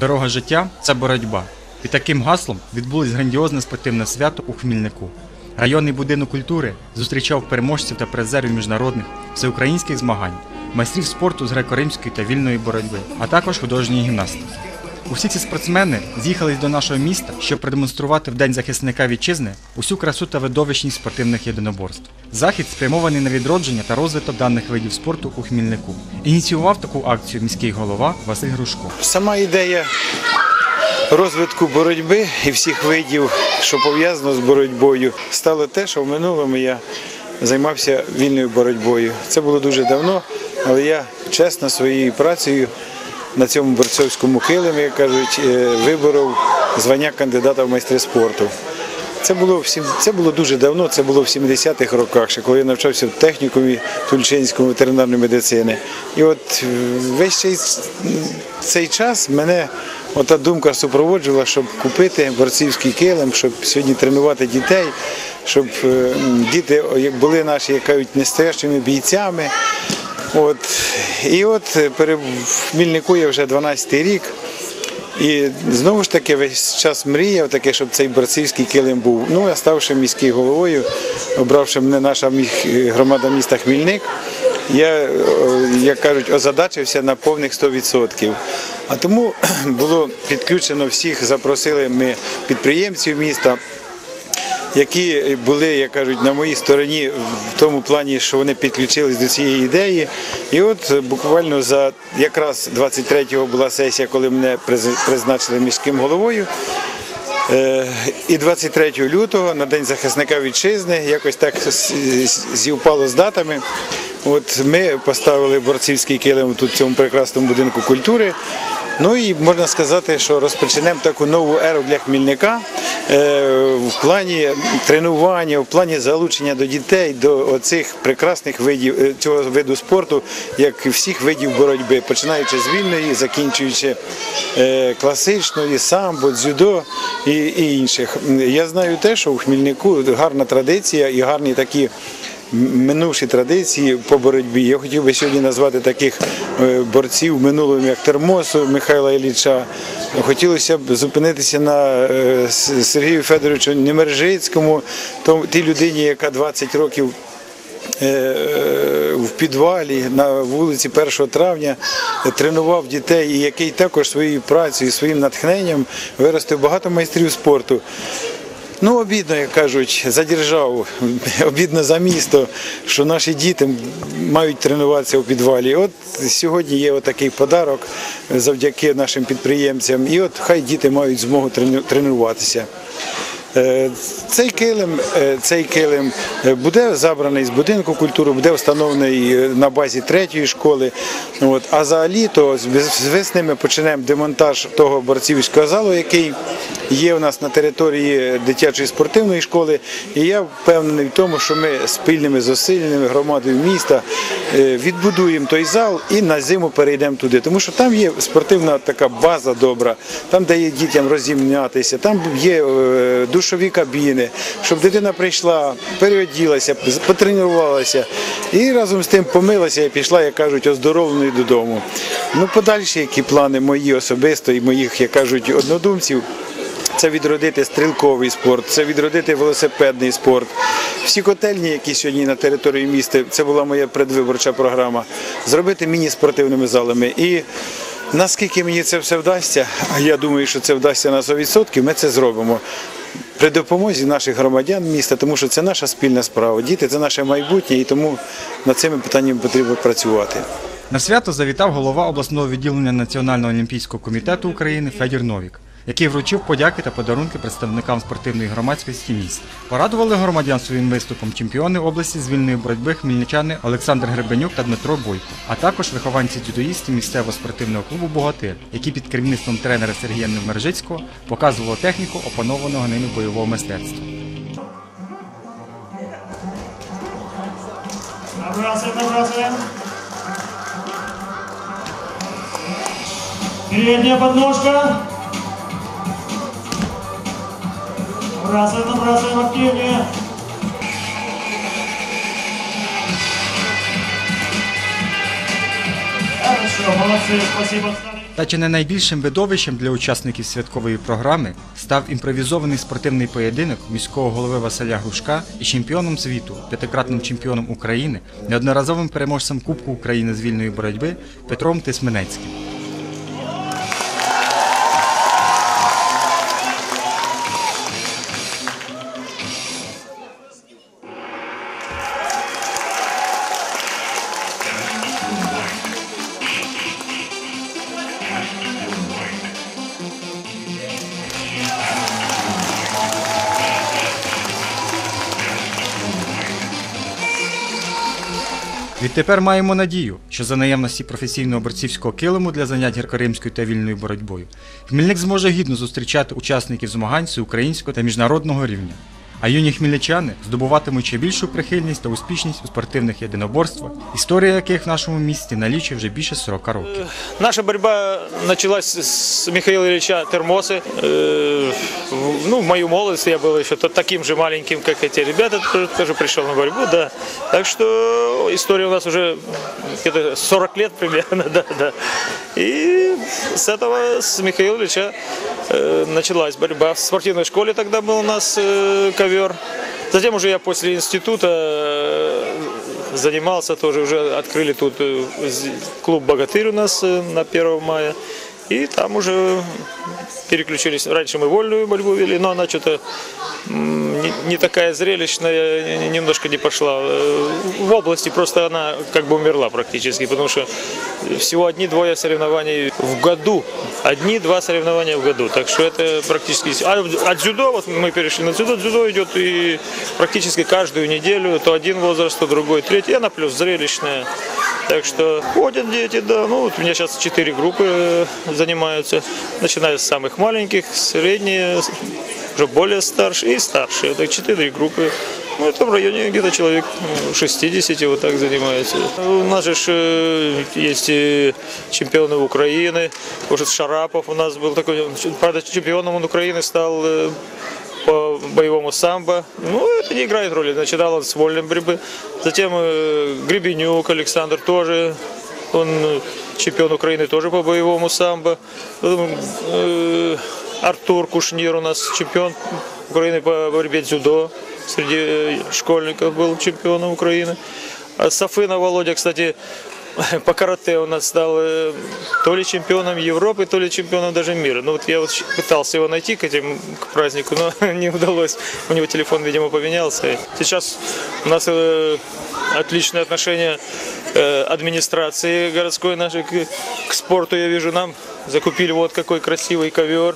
Дорога життя це боротьба. Під таким гаслом відбулось грандіозне спортивне свято у Хмільнику. Районний будинок культури зустрічав переможців та призерів міжнародних всеукраїнських змагань, майстрів спорту з греко-римської та вільної боротьби, а також художньої гімнастики. Усі ці спортсмени з'їхались до нашого міста, щоб продемонструвати в День захисника вітчизни усю красу та видовищність спортивних єдиноборств. Захід спрямований на відродження та розвиток даних видів спорту у Хмільнику. Ініціював таку акцію міський голова Василь Грушко. Сама ідея розвитку боротьби і всіх видів, що пов'язано з боротьбою, стало те, що в минулому я займався вільною боротьбою. Це було дуже давно, але я чесно своєю працею на цьому борцовському килимі, як кажуть, е, виборов звання кандидата в майстри спорту. Це було в сім- це було дуже давно, це було в 70-х роках, ще коли я навчався в технікумі Тульчинському ветеринарної медицини. І от е, весь цей, цей час мене ота думка супроводжувала, щоб купити борцівський килим, щоб сьогодні тренувати дітей, щоб діти були наші, як кажуть, настоящими бійцями. От. І от е, в Хмільнику я вже 12-й рік. І знову ж таки весь час мріяв таке, щоб цей борцівський килим був. Ну, я ставши міською головою, обравши мене наша міх- громада міста Хмільник, я, е, як кажуть, озадачився на повних 100%. А тому було підключено всіх, запросили ми підприємців міста які були, як кажуть, на моїй стороні в тому плані, що вони підключились до цієї ідеї. І от буквально за якраз 23-го була сесія, коли мене приз- призначили міським головою. Е, І 23 лютого на День захисника вітчизни якось так зівпало з датами. От ми поставили борцівський килим тут в цьому прекрасному будинку культури. Ну і можна сказати, що розпочнемо таку нову еру для Хмільника е, в плані тренування, в плані залучення до дітей до оцих прекрасних видів е, цього виду спорту, як і всіх видів боротьби, починаючи з вільної, закінчуючи е, класичної, самбо, дзюдо і, інших. Я знаю те, що у Хмільнику гарна традиція і гарні такі минувші традиції по боротьбі. Я хотів би сьогодні назвати таких е, борців минулого, як Термосу Михайла Ілліча. Хотілося б зупинитися на е, Сергію Федоровичу Немержицькому, тій людині, яка 20 років е, в підвалі на вулиці 1 травня тренував дітей, і який також своєю працею, своїм натхненням виростив багато майстрів спорту. Ну, обідно, як кажуть, за державу, обідно за місто, що наші діти мають тренуватися у підвалі. От сьогодні є отакий подарок завдяки нашим підприємцям, і от хай діти мають змогу трену- тренуватися. Е, Цей килим, е, цей килим е, буде забраний з будинку культури, буде встановлений на базі третьої школи. От. А за літо з з весни ми почнемо демонтаж того борцівського залу, який є у нас на території дитячої спортивної школи. І я впевнений в тому, що ми спільними зусиллями громадою міста відбудуємо той зал і на зиму перейдемо туди. Тому що там є спортивна така база добра, там дає дітям розімнятися, там є е, душові кабіни, щоб дитина прийшла, переоділася, потренувалася і разом з тим помилася і пішла, як кажуть, оздоровленою додому. Ну, подальші які плани мої особисто і моїх, як кажуть, однодумців. Це відродити стрілковий спорт, це відродити велосипедний спорт. Всі котельні, які сьогодні на території міста, це була моя предвиборча програма, зробити міні-спортивними залами. І наскільки мені це все вдасться, а я думаю, що це вдасться на 100%, ми це зробимо. При допомозі наших громадян міста, тому що це наша спільна справа. Діти це наше майбутнє, і тому над цими питаннями потрібно працювати. На свято завітав голова обласного відділення Національного олімпійського комітету України Федір Новік, який вручив подяки та подарунки представникам спортивної громадськості міста. Порадували громадян своїм виступом чемпіони області з вільної боротьби хмельничани Олександр Гребенюк та Дмитро Бойко, а також вихованці дзюдоїстів місцевого спортивного клубу Богатир, які під керівництвом тренера Сергія Невмержицького показували техніку опанованого ними бойового мистецтва. Передняя подножка. Набрасываем, набрасываем активнее. Хорошо, молодцы, спасибо. Встали. Та чи не найбільшим видовищем для учасників святкової програми став імпровізований спортивний поєдинок міського голови Василя Грушка і чемпіоном світу, п'ятикратним чемпіоном України, неодноразовим переможцем Кубку України з вільної боротьби Петром Тисменецьким. Відтепер маємо надію, що за наявності професійного борцівського килиму для занять греко-римською та вільною боротьбою Хмельник зможе гідно зустрічати учасників змагань всеукраїнського та міжнародного рівня А юні хмельничани здобуватимуть ще більшу прихильність та успішність у спортивних єдиноборствах, історія яких в нашому місті налічує вже більше 40 років. Наша борьба началась с Михаила Ильича Термосы. Э, в- Ну, в мою молодость я был еще то- таким же маленьким, как эти ребята, тоже, тоже пришел на борьбу, да. Так что история у нас уже где-то 40 лет примерно, да, да. И с этого, с Михаила Ильича э, началась борьба. В спортивной школе тогда был у нас э, ковер. Затем уже я после института э, занимался тоже, уже открыли тут э, клуб «Богатырь» у нас э, на 1 мая. И там уже переключились. Раньше мы вольную борьбу вели, но она что-то не, не такая зрелищная, не- не- немножко не пошла. В области просто она как бы умерла практически, потому что всего одни-двое соревнований в году. Одни-два соревнования в году. Так что это практически... А от дзюдо, вот мы перешли на дзюдо, дзюдо идет и практически каждую неделю, то один возраст, то другой, третий, и она плюс зрелищная. Так что ходят дети, да. Ну, вот у меня сейчас четыре группы э, занимаются, начиная с самых маленьких, средние, уже более старшие и старшие. Так четыре группы. Ну, это в районе где-то человек ну, 60 вот так занимается. У нас же э, есть и чемпионы Украины. Может, Шарапов у нас был такой, правда, чемпионом он Украины стал э, по боевому самбо. Ну, это не играет роли. Начинал он с вольной борьбы. Затем э, Гребенюк Александр тоже. Он э, чемпион Украины тоже по боевому самбо. Э, Артур Кушнир у нас чемпион Украины по борьбе дзюдо. Среди э, школьников был чемпионом Украины. А Сафына Володя, кстати, по карате у нас стал э, то ли чемпионом Европы, то ли чемпионом даже мира. Ну вот я вот пытался его найти к этим к празднику, но не удалось. У него телефон, видимо, поменялся. Сейчас у нас э, отличные отношения э, администрации городской нашей к, к спорту. Я вижу, нам закупили вот какой красивый ковер.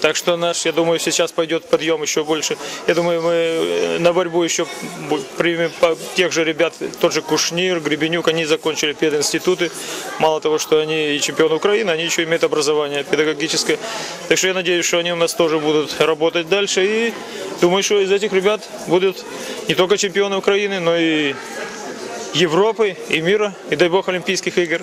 Так что наш, я думаю, сейчас пойдет подъем еще больше. Я думаю, мы э, на борьбу еще примем тех же ребят, тот же Кушнир, Гребенюк, они закончили пединституты. Мало того, что они и чемпионы Украины, они еще имеют образование педагогическое. Так что я надеюсь, что они у нас тоже будут работать дальше. И думаю, что из этих ребят будут не только чемпионы Украины, но и Европы, и мира, и дай бог Олимпийских игр.